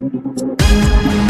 Thank you.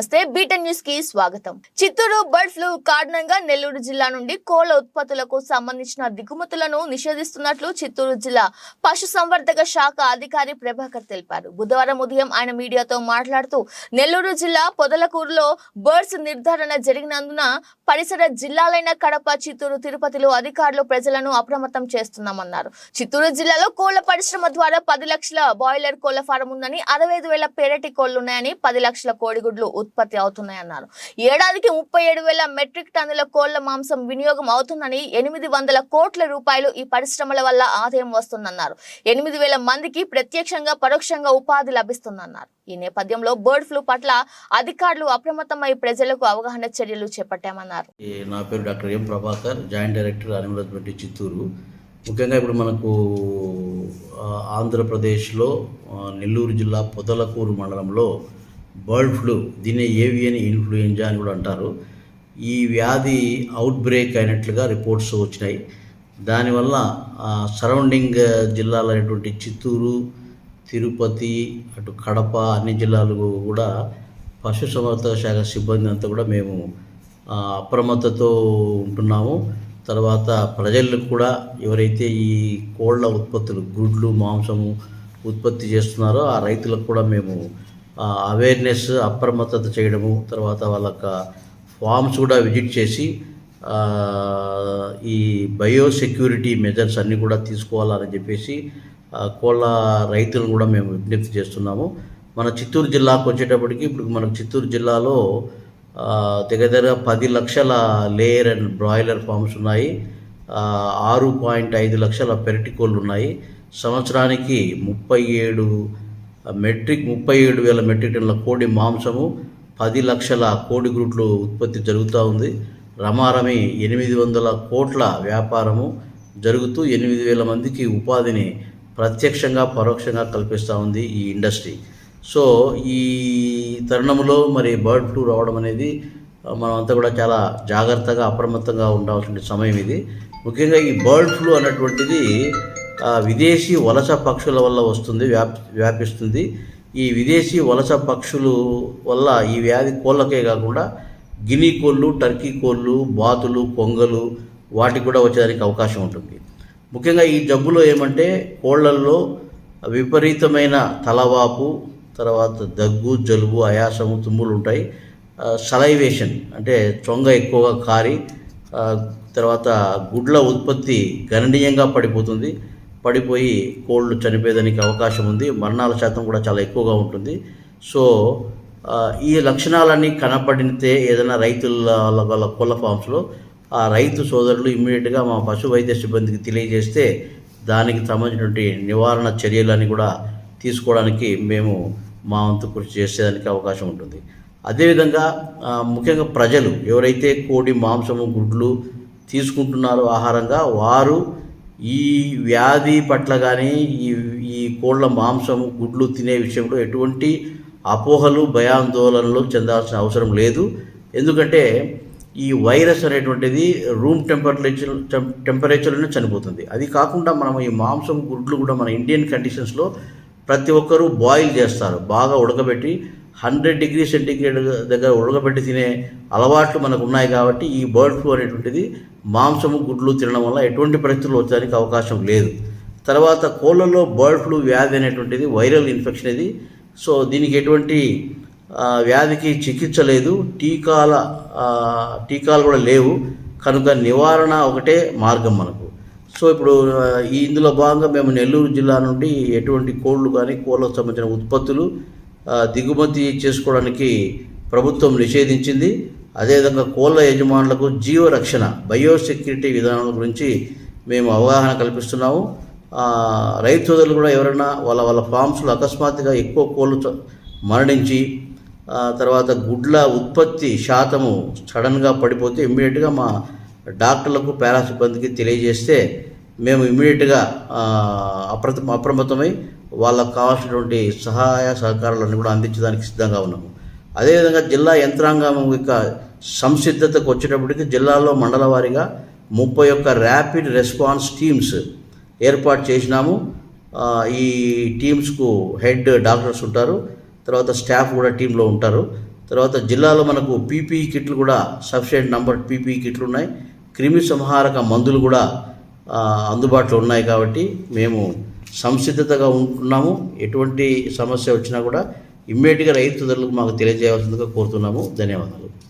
నమస్తే beaten న్యూస్కి స్వాగతం. చిత్తూరు బర్డ్ ఫ్లూ కారణంగా నెల్లూరు జిల్లా నుండి కోళ్ళ ఉత్పత్తులకు సంబంధించిన దిగుమతులను నిషేధిస్తున్నట్లు చిత్తూరు జిల్లా పశు సంవర్ధక శాఖ అధికారి ప్రభాకర్ తెలిపారు. బుధవారం ఉదయం ఆయన మీడియాతో మాట్లాడుతూ నెల్లూరు జిల్లా పొదలకూరులో బర్డ్స్ నిర్ధారణ జరిగినందున పరిసర జిల్లాలైన కడప చిత్తూరు తిరుపతిలో అధికారులు ప్రజలను అప్రమత్తం చేస్తున్నామన్నారు. చిత్తూరు జిల్లాలో కోళ్ళ పరిశ్రమ ద్వారా పది లక్షల బాయిలర్ కోళ్ళ ఫారం ఉందని అరవై ఐదు వేల పెరటి కోళ్ళున్నాయని పది లక్షల కోడిగుడ్లు ఉత్పత్తి అవుతున్నాయన్నారు. ఏడాదికి ముప్పై ఏడు వేల మెట్రిక్ టన్నుల కోళ్ళ మాంసం వినియోగం అవుతుందని ఎనిమిది వందల కోట్ల రూపాయలు ఈ పరిశ్రమల వల్ల ఆదాయం వస్తుందన్నారు. ఎనిమిది వేల మందికి ప్రత్యక్షంగా పరోక్షంగా ఉపాధి లభిస్తుందన్నారు. ఈ నేపథ్యంలో బర్డ్ ఫ్లూ పట్ల అధికారులు అప్రమత్తమై ప్రజలకు అవగాహన చర్యలు చేపట్టామన్నారు. నా పేరు doctor M Prabhakar joint director animal husbandry Chittoor. ముఖ్యంగా ఇప్పుడు మనకు ఆంధ్రప్రదేశ్లో నెల్లూరు జిల్లా పొదలకూరు మండలంలో బర్డ్ ఫ్లూ దీన్ని ఏవియన్ ఇన్ఫ్లుయెంజా అని కూడా అంటారు. ఈ వ్యాధి అవుట్ బ్రేక్ అయినట్లుగా రిపోర్ట్స్ వచ్చినాయి. దానివల్ల సరౌండింగ్ జిల్లాలైనటువంటి చిత్తూరు తిరుపతి అటు కడప అన్ని జిల్లాలు కూడా పశుసంవర్ధక శాఖ సిబ్బంది అంతా కూడా మేము అప్రమత్తతో ఉంటున్నాము. తర్వాత ప్రజలకు కూడా ఎవరైతే ఈ కోళ్ళ ఉత్పత్తులు గుడ్లు మాంసము ఉత్పత్తి చేస్తున్నారో ఆ రైతులకు కూడా మేము అవేర్నెస్ అప్రమత్తత చేయడము తర్వాత వాళ్ళకి ఫామ్స్ కూడా విజిట్ చేసి ఈ బయోసెక్యూరిటీ మెజర్స్ అన్నీ కూడా తీసుకోవాలని చెప్పేసి కోళ్ళ రైతులను కూడా మేము విజ్ఞప్తి చేస్తున్నాము. మన చిత్తూరు జిల్లాకు వచ్చేటప్పటికి ఇప్పుడు మనకు చిత్తూరు జిల్లాలో దగ్గర పది లక్షల లేయర్ అండ్ బ్రాయిలర్ ఫామ్స్ ఉన్నాయి. ఆరు పాయింట్ ఐదు లక్షల పెరటి కోళ్ళు ఉన్నాయి. సంవత్సరానికి ముప్పై ఏడు మెట్రిక్ ముప్పై ఏడు వేల మెట్రిక్ టన్నుల కోడి మాంసము పది లక్షల కోడి గ్రూట్లు ఉత్పత్తి జరుగుతూ ఉంది. రమారమి ఎనిమిది వందల కోట్ల వ్యాపారము జరుగుతూ ఎనిమిది వేల మందికి ఉపాధిని ప్రత్యక్షంగా పరోక్షంగా కల్పిస్తూ ఉంది ఈ ఇండస్ట్రీ. సో ఈ తరుణంలో మరి బర్డ్ ఫ్లూ రావడం అనేది మనమంతా కూడా చాలా జాగ్రత్తగా అప్రమత్తంగా ఉండాల్సిన సమయం ఇది. ముఖ్యంగా ఈ బర్డ్ ఫ్లూ అన్నటువంటిది విదేశీ వలస పక్షుల వల్ల వస్తుంది వ్యాప్ వ్యాపిస్తుంది. ఈ విదేశీ వలస పక్షులు వల్ల ఈ వ్యాధి కోళ్ళకే కాకుండా గిని కోళ్ళు టర్కీ కోళ్ళు బాతులు కొంగలు వాటికి కూడా వచ్చేదానికి అవకాశం ఉంటుంది. ముఖ్యంగా ఈ జబ్బులో ఏమంటే కోళ్ళల్లో విపరీతమైన తలవాపు తర్వాత దగ్గు జలుబు ఆయాసము తుమ్ములు ఉంటాయి. సలైవేషన్ అంటే చొంగ ఎక్కువగా కారి తర్వాత గుడ్ల ఉత్పత్తి గణనీయంగా పడిపోతుంది. పడిపోయి కోళ్ళు చనిపోయేదానికి అవకాశం ఉంది. మరణాల శాతం కూడా చాలా ఎక్కువగా ఉంటుంది. సో ఈ లక్షణాలన్నీ కనపడితే ఏదైనా రైతుల వాళ్ళ కోళ్ళ ఫామ్స్లో ఆ రైతు సోదరులు ఇమ్మీడియట్గా మా పశు వైద్య సిబ్బందికి తెలియజేస్తే దానికి సంబంధించినటువంటి నివారణ చర్యలని కూడా తీసుకోవడానికి మేము మా వంతు కృషి చేసేదానికి అవకాశం ఉంటుంది. అదేవిధంగా ముఖ్యంగా ప్రజలు ఎవరైతే కోడి మాంసము గుడ్లు తీసుకుంటున్నారో ఆహారంగా వారు ఈ వ్యాధి పట్ల కానీ ఈ ఈ కోళ్ళ మాంసం గుడ్లు తినే విషయంలో ఎటువంటి అపోహలు భయాందోళనలు చెందాల్సిన అవసరం లేదు. ఎందుకంటే ఈ వైరస్ అనేటువంటిది రూమ్ టెంపరేచర్ టెంపరేచర్లోనే చనిపోతుంది. అది కాకుండా మనం ఈ మాంసం గుడ్లు కూడా మన ఇండియన్ కండిషన్స్లో ప్రతి ఒక్కరూ బాయిల్ చేస్తారు. బాగా ఉడకబెట్టి హండ్రెడ్ డిగ్రీ సెంటిగ్రేడ్ దగ్గర ఉడకబెట్టి తినే అలవాట్లు మనకు ఉన్నాయి కాబట్టి ఈ బర్డ్ ఫ్లూ అనేటువంటిది మాంసము గుడ్లు తినడం వల్ల ఎటువంటి పరిస్థితులు వచ్చడానికి అవకాశం లేదు. తర్వాత కోళ్ళల్లో బర్డ్ ఫ్లూ వ్యాధి అనేటువంటిది వైరల్ ఇన్ఫెక్షన్ ఇది. సో దీనికి ఎటువంటి వ్యాధికి చికిత్స లేదు. టీకాల టీకాలు కూడా లేవు. కనుక నివారణ ఒకటే మార్గం మనకు. సో ఇప్పుడు ఈ ఇందులో భాగంగా మేము నెల్లూరు జిల్లా నుండి ఎటువంటి కోళ్ళు కానీ కోళ్ళకు సంబంధించిన ఉత్పత్తులు దిగుమతి చేసుకోవడానికి ప్రభుత్వం నిషేధించింది. అదేవిధంగా కోళ్ళ యజమానులకు జీవరక్షణ బయోసెక్యూరిటీ విధానాల గురించి మేము అవగాహన కల్పిస్తున్నాము. రైతు సోదరులు కూడా ఎవరైనా వాళ్ళ వాళ్ళ ఫామ్స్లో అకస్మాత్తుగా ఎక్కువ కోళ్ళు మరణించి తర్వాత గుడ్ల ఉత్పత్తి శాతము సడన్గా పడిపోతే ఇమ్మీడియట్గా మా డాక్టర్లకు పారా సిబ్బందికి తెలియజేస్తే మేము ఇమ్మీడియట్గా అప్రమ అప్రమత్తమై వాళ్ళకు కావాల్సినటువంటి సహాయ సహకారాలన్నీ కూడా అందించడానికి సిద్ధంగా ఉన్నాము. అదేవిధంగా జిల్లా యంత్రాంగం యొక్క సంసిద్ధతకు వచ్చేటప్పటికి జిల్లాలో మండల వారీగా ముప్పై ఒక్క ర్యాపిడ్ రెస్పాన్స్ టీమ్స్ ఏర్పాటు చేసినాము. ఈ టీమ్స్కు హెడ్ డాక్టర్స్ ఉంటారు. తర్వాత స్టాఫ్ కూడా టీంలో ఉంటారు. తర్వాత జిల్లాలో మనకు పీపీఈ కిట్లు కూడా సఫిషియెంట్ నంబర్ పీపీఈ కిట్లు ఉన్నాయి. క్రిమి సంహారక మందులు కూడా అందుబాటులో ఉన్నాయి కాబట్టి మేము సంసిద్ధతగా ఉంటున్నాము. ఎటువంటి సమస్య వచ్చినా కూడా ఇమ్మీడియట్గా ధరలకు మాకు తెలియజేయవలసిందిగా కోరుతున్నాము. ధన్యవాదాలు.